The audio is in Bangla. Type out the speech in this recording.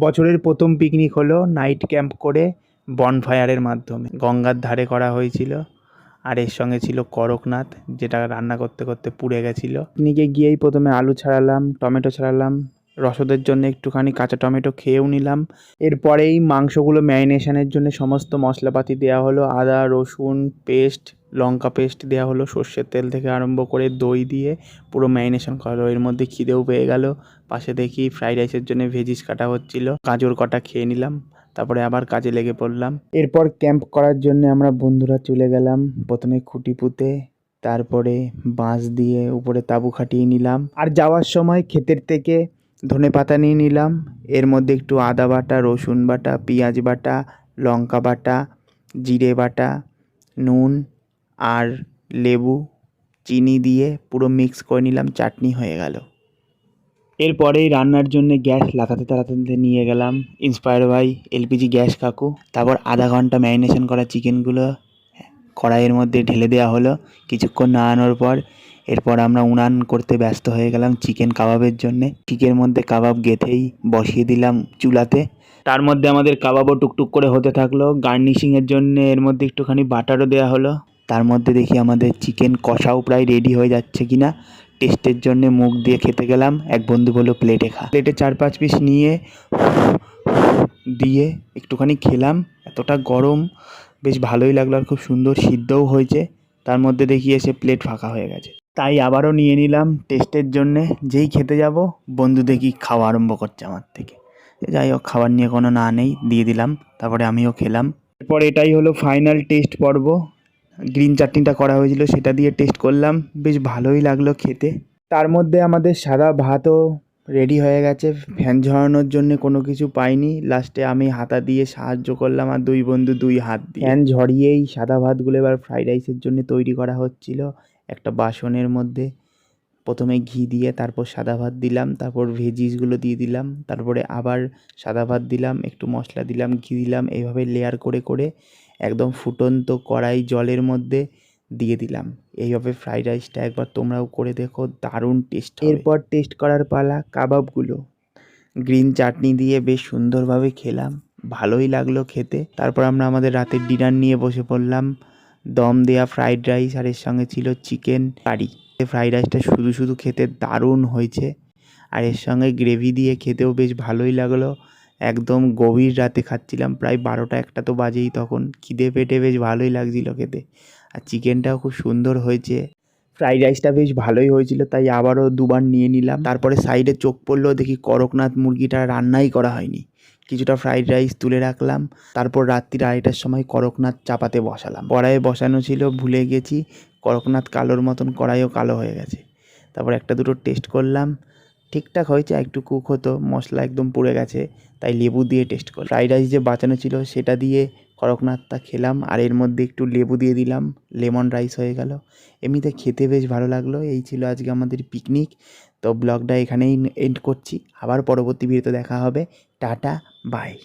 বছরের প্রথম পিকনিক হলো নাইট ক্যাম্প করে বনফায়ারের মাধ্যমে। গঙ্গার ধারে করা হয়েছিল আর এর সঙ্গে ছিল করকনাথ, যেটা রান্না করতে করতে পুড়ে গেছিল। পিকনিকে গিয়েই প্রথমে আলু ছাড়ালাম, টমেটো ছাড়ালাম, রসদের জন্য একটুখানি কাঁচা টমেটো খেয়েও নিলাম। এরপরেই মাংসগুলো ম্যারিনেশনের জন্য সমস্ত মশলাপাতি দেওয়া হলো, আদা, রসুন, পেস্ট লঙ্কা পেস্ট দেওয়া হলো, সর্ষের তেল থেকে আরম্ভ করে দই দিয়ে পুরো ম্যারিনেশন করা হলো। এর মধ্যে খিদেও পেয়ে গেল। পাশে দেখি ফ্রাইড রাইসের জন্য ভেজিস কাটা হচ্ছিল। গাজর কটা খেয়ে নিলাম, তারপরে আবার কাজে লেগে পড়লাম। এরপর ক্যাম্প করার জন্য আমরা বন্ধুরা চলে গেলাম প্রথমে খুঁটি পুঁতে তারপরে বাঁশ দিয়ে উপরে তাঁবু খাটিয়ে নিলাম। আর যাওয়ার সময় ক্ষেতের থেকে ধনে পাতা নিয়ে নিলাম। এর মধ্যে একটু আদা বাটা, রসুন বাটা, পেঁয়াজ বাটা, লঙ্কা বাটা, জিরে বাটা, নুন আর লেবু, চিনি দিয়ে পুরো মিক্স করে নিলাম, চাটনি হয়ে গেল। এরপরেই রান্নার জন্য গ্যাস লাগাতে তাড়াতাড়ি নিয়ে গেলাম। ইন্সপায়ার বাই এলপিজি গ্যাস কাকু। তারপর আধা ঘণ্টা ম্যারিনেশন করা চিকেনগুলো কড়াইয়ের মধ্যে ঢেলে দেওয়া হলো। কিছুক্ষণ নাড়ানোর পর এরপর আমরা উনান করতে ব্যস্ত হয়ে গেলাম চিকেন কাবাবের জন্যে। চিকের মধ্যে কাবাব গেথেই বসিয়ে দিলাম চুলাতে। তার মধ্যে আমাদের কাবাবও টুকটুক করে হতে থাকল। গার্নিশিংয়ের জন্য এর মধ্যে একটুখানি বাটারও দেওয়া হলো। তার মধ্যে দেখি আমাদের চিকেন কষাও প্রায় রেডি হয়ে যাচ্ছে কিনা। টেস্টের জন্য মুখ দিয়ে খেতে গেলাম। এক বন্ধু বলল প্লেটে খা। প্লেটে চার পাঁচ পিস নিয়ে, দিয়ে একটুখানি খেলাম। এতটা গরম, বেশ ভালোই লাগল আর খুব সুন্দর সিদ্ধও হয়েছে। তার মধ্যে দেখি এসে প্লেট ফাঁকা হয়ে গেছে। তাই আবারও নিয়ে নিলাম টেস্টের জন্যে। যেই খেতে যাব, বন্ধু দেখি খাওয়া আরম্ভ করছে আমার থেকে। যাই হোক, খাবার নিয়ে কোনো না নেই, দিয়ে দিলাম। তারপরে আমিও খেলাম। এরপর এটাই হলো ফাইনাল টেস্ট পর্ব। গ্রিন চাটনিটা করা হয়েছিল, সেটা দিয়ে টেস্ট করলাম। বেশ ভালোই লাগল খেতে। তার মধ্যে আমাদের সাদা ভাতও রেডি হয়ে গেছে। ফ্যান ঝরানোর জন্য কোনো কিছু পাইনি। লাস্টে আমি হাতা দিয়ে সাহায্য করলাম আর দুই বন্ধু দুই হাত দিয়ে। ফ্যান ঝরিয়েই সাদা ভাতগুলো এবার ফ্রাইড রাইসের জন্য তৈরি করা হচ্ছিল একটা বাসনের মধ্যে। প্রথমে ঘি দিয়ে তারপর সাদা ভাত দিলাম, তারপর ভেজিসগুলো দিয়ে দিলাম, তারপরে আবার সাদা ভাত দিলাম, একটু মশলা দিলাম, ঘি দিলাম, এইভাবে লেয়ার করে করে একদম ফুটন্ত কড়াই জলের মধ্যে দিয়ে দিলাম। এইভাবে ফ্রাইড রাইসটা একবার তোমরাও করে দেখো, দারুণ টেস্ট এরপর টেস্ট করার পালা কাবাবগুলো। গ্রিন চাটনি দিয়ে বেশ সুন্দরভাবে খেলাম, ভালোই লাগল খেতে। তারপর আমরা আমাদের রাতের ডিনার নিয়ে বসে পড়লাম। দম দেয়া ফ্রাইড রাইস আর এর সঙ্গে ছিল চিকেন কারি ফ্রাইড রাইসটা শুধু শুধু খেতে দারুণ হয়েছে। আর এর সঙ্গে গ্রেভি দিয়ে খেতেও বেশ ভালোই লাগল। একদম গভীর রাতে খাচ্ছিলাম, প্রায় বারোটা একটা তো বাজেই তখন। খিদে পেটে বেশ ভালোই লাগছিল খেতে। আর চিকেনটাও খুব সুন্দর হয়েছে। ফ্রাইড রাইসটা বেশ ভালোই হয়েছিল, তাই আবারও দুবার নিয়ে নিলাম। তারপরে সাইডে চোখ পড়লেও দেখি করকনাথ মুরগিটা রান্নাই করা হয়নি। কিছুটা ফ্রাইড রাইস তুলে রাখলাম। তারপর রাত্রির আড়াইটার সময় করকনাথ চাপাতে বসালাম। কড়াইয়ে বসানো ছিল, ভুলে গেছি। করকনাথ কালোর মতন কড়াইও কালো হয়ে গেছে। তারপর একটা দুটো টেস্ট করলাম। ঠিকঠাক হয়েছে একটু কুক হতো, মশলা একদম পুড়ে গেছে, তাই লেবু দিয়ে টেস্ট করলাম। ফ্রাইড রাইস যে বাঁচানো ছিল, সেটা দিয়ে কড়কনাথটা খেলাম, আর এর মধ্যে একটু লেবু দিয়ে দিলাম লেমন রাইস হয়ে গেল। এমনিতে খেতে বেশ ভালো লাগল, এই ছিল আজকে আমাদের পিকনিক তো ব্লগটা এখানেই এন্ড করছি, আবার পরবর্তী ভিডিওতে দেখা হবে, টাটা বাই